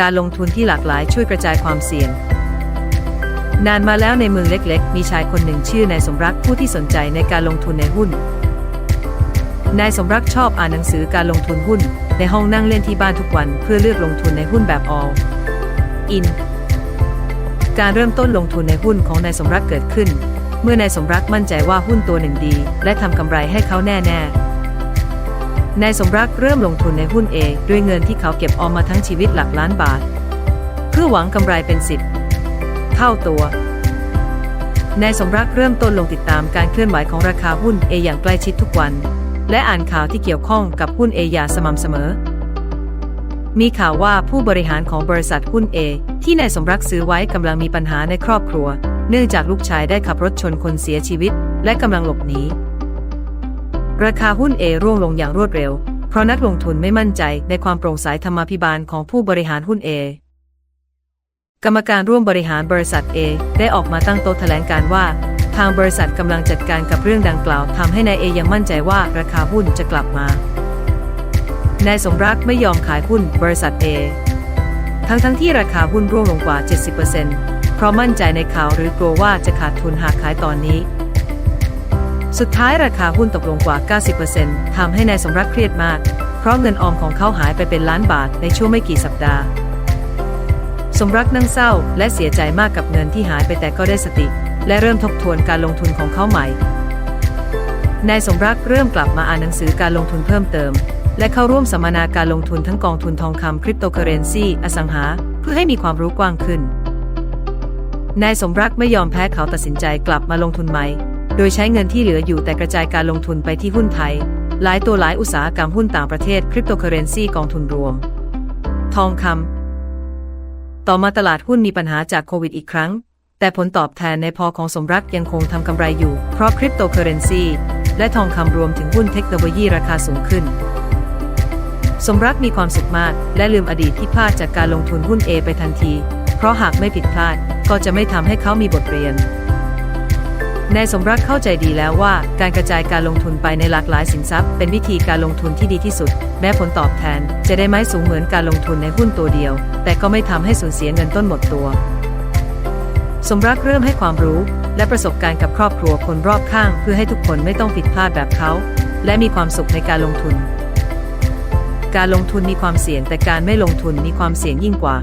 การลงทุนที่หลากหลายช่วยกระจายความเสี่ยง นานมาแล้วในเมืองเล็กๆ มีชายคนหนึ่งชื่อนายสมรักผู้ที่สนใจในการลงทุนในหุ้น นายสมรักชอบอ่านหนังสือการลงทุนหุ้น ในห้องนั่งเล่นที่บ้านทุกวันเพื่อเลือกลงทุนในหุ้นแบบ all in การเริ่มต้นลงทุนในหุ้นของนายสมรักเกิดขึ้น เมื่อนายสมรักมั่นใจว่าหุ้นตัวหนึ่งดี และทำกำไรให้เขาแน่ๆ นายสมรักเริ่มลงทุนในหุ้น A ด้วยเงินที่เขาเก็บออมมาทั้งชีวิตหลักล้านบาท เพื่อหวังกำไรเป็นสิบเท่าตัวนายสมรักเริ่มต้นลงติดตามการเคลื่อนไหวของราคาหุ้น A ออย่างใกล้ชิดทุกวัน และอ่านข่าวที่เกี่ยวข้องกับหุ้น A ออย่างสม่ำเสมอ มีข่าวว่าผู้บริหารของบริษัทหุ้น A ที่นายสมรักซื้อไว้กำลังมีปัญหาในครอบครัว เนื่องจากลูกชายได้ขับรถชนคนเสียชีวิต และกำลังหลบหนี ราคาหุ้น A ร่วงลงอย่างรวดเร็ว เพราะนักลงทุนไม่มั่นใจในความโปร่งใสธรรมาภิบาลของผู้บริหารหุ้น A กรรมการร่วมบริหารบริษัท A ได้ออกมาตั้งโต๊ะแถลงการว่า ทางบริษัทกำลังจัดการกับเรื่องดังกล่าวทำให้นายเอยังมั่นใจว่าราคาหุ้นจะกลับมานายสมรักไม่ยอมขายหุ้นบริษัท A ทั้งทั้งที่ราคาหุ้นร่วงลงกว่า 70%เพราะมั่นใจในข่าวหรือกลัวว่าจะขาดทุนหากขายตอนนี้ สุดท้ายราคาหุ้นตกลงกว่า 90%ทำให้นายสมรักเครียดมาก เพราะเงินออมของเขาหายไปเป็นล้านบาทในช่วงไม่กี่สัปดาห์ สมรักนั่งเศร้าและเสียใจมากกับเงินที่หายไปแต่ก็ได้สติ และเริ่มทบทวนการลงทุนของเขาใหม่ นายสมรักเริ่มกลับมาอ่านหนังสือการลงทุนเพิ่มเติม และเข้าร่วมสัมมนาการลงทุนทั้งกองทุนทองคำคริปโตเคอเรนซีอสังหา เพื่อให้มีความรู้กว้างขึ้นนายสมรักไม่ยอมแพ้เขาตัดสินใจกลับมาลงทุนใหม่ โดยใช้เงินที่เหลืออยู่แต่กระจายการลงทุนไปที่หุ้นไทย หลายตัวหลายอุตสาหกรรมหุ้นต่างประเทศคริปโตเคอเรนซีกองทุนรวม ทองคำต่อมาตลาดหุ้นมีปัญหาจากโควิดอีกครั้ง แต่ผลตอบแทนในพอของสมรักยังคงทำกำไรอยู่ เพราะคริปโตเคอเรนซีและทองคำรวมถึงหุ้นเทคโนโลยีราคาสูงขึ้น สมรักมีความสุขมากและลืมอดีตที่พลาดจากการลงทุนหุ้น A ไปทันที เพราะหากไม่ผิดพลาดก็จะไม่ทำให้เขามีบทเรียน นายสมรักเข้าใจดีแล้วว่า การกระจายการลงทุนไปในหลากหลายสินทรัพย์ เป็นวิธีการลงทุนที่ดีที่สุด แม้ผลตอบแทน จะได้ไม่สูงเหมือนการลงทุนในหุ้นตัวเดียว แต่ก็ไม่ทำให้สูญเสียเงินต้นหมดตัว สมรักเริ่มให้ความรู้ และประสบการณ์กับครอบครัวคนรอบข้าง เพื่อให้ทุกคนไม่ต้องผิดพลาดแบบเขา และมีความสุขในการลงทุน การลงทุนมีความเสี่ยงแต่การไม่ลงทุนมีความเสี่ยงยิ่งกว่า